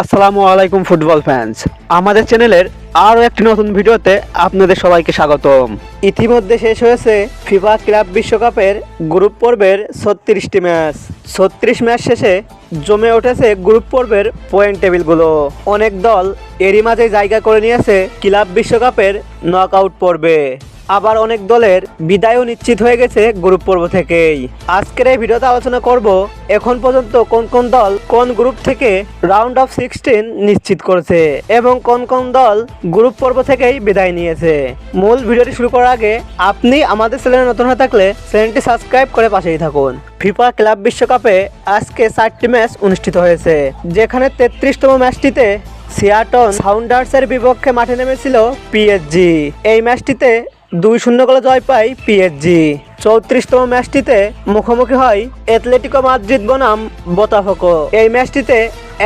আসসালামু আলাইকুম football fans আমাদের চ্যানেলের আরও একটি নতুন ভিডিওতে আপনাদের সবাইকে স্বাগতম। ইতিমধ্যে শেষ হয়েছে ফিফা ক্লাব বিশ্বকাপের গ্রুপ পর্বের ছত্রিশটি ম্যাচ। ছত্রিশ ম্যাচ শেষে জমে উঠেছে গ্রুপ পর্বের পয়েন্ট টেবিলগুলো অনেক দল এরই মাঝে জায়গা করে নিয়েছে ক্লাব বিশ্বকাপের নকআউট পর্বে। আবার অনেক দলের বিদায়ও নিশ্চিত হয়ে গেছে গ্রুপ পর্ব থেকেই। আজকের এই ভিডিওতে আলোচনা করব এখন পর্যন্ত কোন কোন দল কোন গ্রুপ থেকে রাউন্ড অফ সিক্সটিন নিশ্চিত করেছে এবং কোন কোন দল গ্রুপ পর্ব থেকেই বিদায় নিয়েছে। মূল ভিডিওটি শুরু করার আগে আপনি আমাদের চ্যানেলে নতুন হয়ে থাকলে চ্যানেলটি সাবস্ক্রাইব করে পাশেই থাকুন। ফিফা ক্লাব বিশ্বকাপে আজকে চারটি ম্যাচ অনুষ্ঠিত হয়েছে, যেখানে তেত্রিশতম ম্যাচটিতে সিয়াটন সাউন্ডার্সের বিপক্ষে মাঠে নেমেছিল পিএসজি। এই ম্যাচটিতে দুই শূন্য গোলে জয় পায় পিএসজি চৌত্রিশতম ম্যাচটিতে মুখোমুখি হয় অ্যাথলেটিকো মাদ্রিদ বনাম বোতাফোকো এই ম্যাচটিতে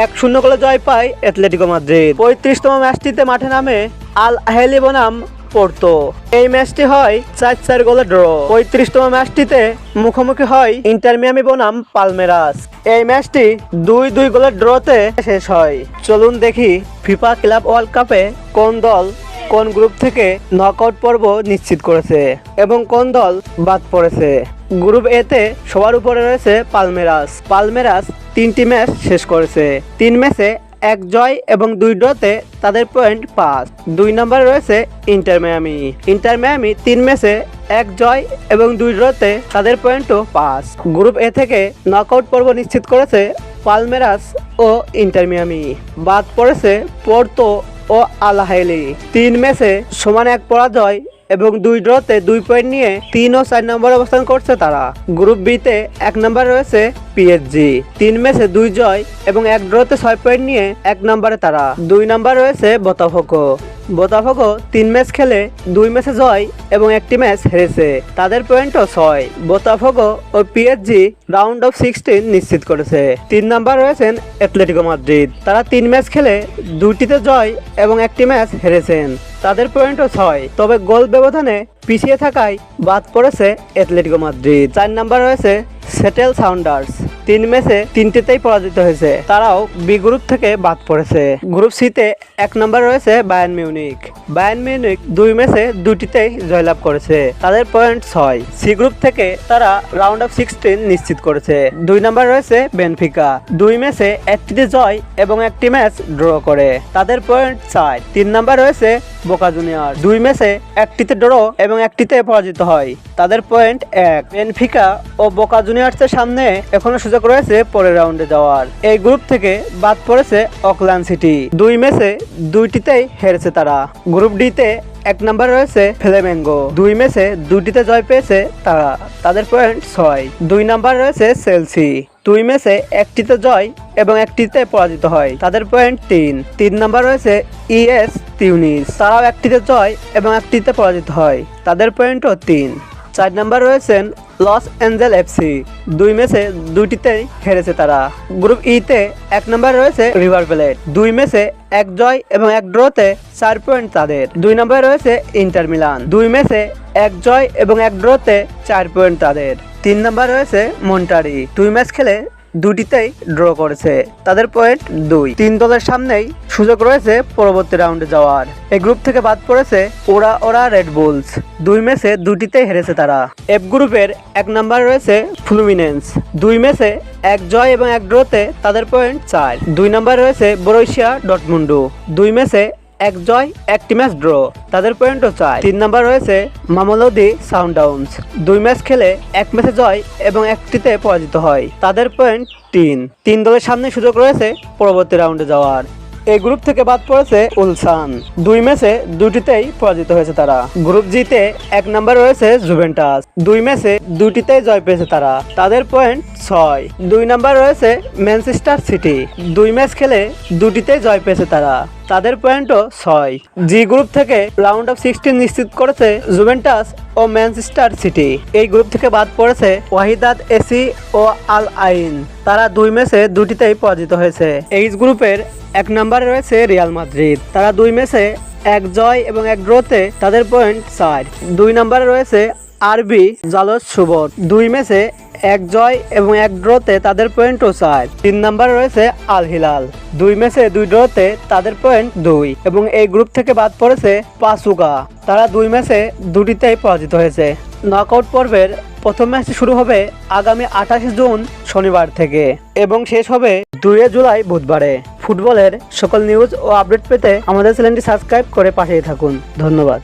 এক শূন্য গোলে জয় পায় অ্যাথলেটিকো মাদ্রিদ পঁয়ত্রিশতম ম্যাচটিতে মাঠে নামে আল আহেলি বনাম পড়তো এই ম্যাচটি হয় চার চার গোলে ড্র। পঁয়ত্রিশতম ম্যাচটিতে মুখোমুখি হয় ইন্টার মিয়ামি বনাম পালমেরাস এই ম্যাচটি দুই দুই গোলের ড্রতে শেষ হয়। চলুন দেখি ফিফা ক্লাব ওয়ার্ল্ড কাপে কোন দল কোন গ্রুপ থেকে নকআউট পর্ব নিশ্চিত করেছে এবং কোন দল বাদ পড়েছে? গ্রুপ এতে সবার উপরে রয়েছে পালমেরাস। পালমেরাস তিনটি ম্যাচ শেষ করেছে। তিন ম্যাচে এক জয় এবং দুই ড্রতে তাদের পয়েন্ট পাঁচ। দুই নম্বরে রয়েছে ইন্টার মায়ামি। ইন্টার মায়ামি তিন ম্যাচে এক জয় এবং দুই ড্রতে তাদের পয়েন্টও পাঁচ। গ্রুপ এ থেকে নকআউট পর্ব নিশ্চিত করেছে পালমেরাস ও ইন্টার মিয়ামি। বাদ পড়েছে পোর্তো ও আলাহাইলি তিন ম্যাচে সমান এক পরাজয় এবং দুই ড্রতে দুই পয়েন্ট নিয়ে তিন ও চার নম্বর অবস্থান করছে তারা। গ্রুপ বিতে এক নম্বরে রয়েছে পিএসজি তিন ম্যাচে দুই জয় এবং এক ড্রতে ছয় পয়েন্ট নিয়ে এক নম্বরে তারা। দুই নম্বর রয়েছে বোতাফোকো। বোতাফোকো তিন ম্যাচ খেলে দুই ম্যাচে জয় এবং একটি ম্যাচ হেরেছে। তাদের পয়েন্টও ছয়। বোতাফোগো ও পিএসজি রাউন্ড অফ সিক্সটিন নিশ্চিত করেছে। তিন নাম্বার রয়েছেন অ্যাথলেটিকো মাদ্রিদ তারা তিন ম্যাচ খেলে দুটিতে জয় এবং একটি ম্যাচ হেরেছেন। তাদের পয়েন্টও ছয়। তবে গোল ব্যবধানে পিছিয়ে থাকায় বাদ পড়েছে অ্যাথলেটিকো মাদ্রিদ চার নাম্বার রয়েছে সেটেল সাউন্ডার্স তিন ম্যাচে তিনটিতেই পরাজিত হয়েছে। তারাও বি গ্রুপ থেকে বাদ পড়েছে। গ্রুপ সিতে এক নম্বর রয়েছে বায়ান মিউনিক। বায়ান মিউনিক দুই ম্যাচে দুটিতেই জয়লাভ করেছে। তাদের পয়েন্ট ছয়। সি গ্রুপ থেকে তারা রাউন্ড অফ সিক্সটিন নিশ্চিত করেছে। দুই নম্বর রয়েছে বেনফিকা। দুই ম্যাচে একটিতে জয় এবং একটি ম্যাচ ড্র করে। তাদের পয়েন্ট চার। তিন নম্বর রয়েছে বোকা জুনিয়র। দুই ম্যাচে একটিতে ড্র এবং একটিতে পরাজিত হয়। তাদের পয়েন্ট এক। বেনফিকা ও বোকা জুনিয়র্সের সামনে এখনও সুযোগ রয়েছে পরের রাউন্ডে যাওয়ার। এই গ্রুপ থেকে বাদ পড়েছে অকল্যান্ড সিটি দুই ম্যাচে দুইটিতেই হেরেছে তারা। গ্রুপ ডিতে এক নম্বর রয়েছে ফ্লেমেঙ্গো দুই ম্যাচে দুটিতে জয় পেয়েছে তারা। তাদের পয়েন্ট ছয়। দুই নাম্বার রয়েছে সেলসি দুই ম্যাচে একটিতে জয় এবং একটিতে পরাজিত হয়। তাদের পয়েন্ট তিন। তিন নাম্বার রয়েছে ইএস তিউনিস তারাও একটিতে জয় এবং একটিতে পরাজিত হয়। তাদের পয়েন্টও তিন। চার নাম্বার রয়েছেন লস অ্যাঞ্জেল এফসি। দুই ম্যাচে দুইটিতেই হেরেছে তারা। গ্রুপ ইতে এক নম্বরে রয়েছে রিভার প্লেট। দুই ম্যাচে এক জয় এবং এক ড্রতে চার পয়েন্ট তাদের। দুই নম্বরে রয়েছে ইন্টার মিলান। দুই ম্যাচে এক জয় এবং এক ড্রতে চার পয়েন্ট তাদের। তিন নম্বর রয়েছে মন্টারি। দুই ম্যাচ খেলে দুটিতেই ড্র করেছে। তাদের পয়েন্ট দুই। তিন দলের সামনেই সুযোগ রয়েছে পরবর্তী রাউন্ডে যাওয়ার। এই গ্রুপ থেকে বাদ পড়েছে ওরা ওরা রেড বুলস দুই ম্যাচে দুটিতে হেরেছে তারা। এফ গ্রুপের এক নাম্বার রয়েছে ফ্লুমিনেন্স দুই ম্যাচে এক জয় এবং এক ড্রতে তাদের পয়েন্ট চার। দুই নাম্বার রয়েছে বরৈশিয়া ডটমুন্ডু দুই ম্যাচে এক জয়, একটি ম্যাচ ড্র তাদের পয়েন্টও চায় তিন নাম্বার রয়েছে মামলদি সাউন্ডাউন্স দুই ম্যাচ খেলে এক ম্যাচে জয় এবং একটিতে পরাজিত হয়। তাদের পয়েন্ট তিন। তিন দলের সামনে সুযোগ রয়েছে পরবর্তী রাউন্ডে যাওয়ার। এই গ্রুপ থেকে বাদ পড়েছে উলসান। দুই ম্যাচে দুটিতেই পরাজিত হয়েছে তারা। গ্রুপ জিতে এক নাম্বার রয়েছে জুভেন্টাস। দুই ম্যাচে দুটিতেই জয় পেয়েছে তারা। তাদের পয়েন্ট ছয়। দুই নাম্বার রয়েছে ম্যানচেস্টার সিটি। দুই ম্যাচ খেলে দুটিতেই জয় পেয়েছে তারা। তাদের পয়েন্টও ছয়। জি গ্রুপ থেকে রাউন্ড অফ সিক্সটিন নিশ্চিত করেছে জুভেন্টাস ও ম্যানচেস্টার সিটি। এই গ্রুপ থেকে বাদ পড়েছে ওয়াহিদাদ এসি ও আল আইন। তারা দুই ম্যাচে দুটিতেই পরাজিত হয়েছে। এইচ গ্রুপের এক নম্বরে রয়েছে রিয়াল মাদ্রিদ। তারা দুই ম্যাচে এক জয় এবং এক ড্রতে তাদের পয়েন্ট চার দুই নম্বরে রয়েছে আরবি জালস সুবর। দুই ম্যাচে এক জয় এবং এক ড্রতে তাদের পয়েন্টও চার তিন নম্বরে রয়েছে আল হিলাল। দুই ম্যাচে দুই ড্রতে তাদের পয়েন্ট দুই এবং এই গ্রুপ থেকে বাদ পড়েছে পাসুকা তারা দুই ম্যাচে দুটিতেই পরাজিত হয়েছে। নকআউট পর্বের প্রথম ম্যাচটি শুরু হবে আগামী আঠাশে জুন শনিবার থেকে এবং শেষ হবে দুই জুলাই বুধবারে। ফুটবলের সকল নিউজ ও আপডেট পেতে আমাদের চ্যানেলটি সাবস্ক্রাইব করে পাঠিয়ে থাকুন। ধন্যবাদ।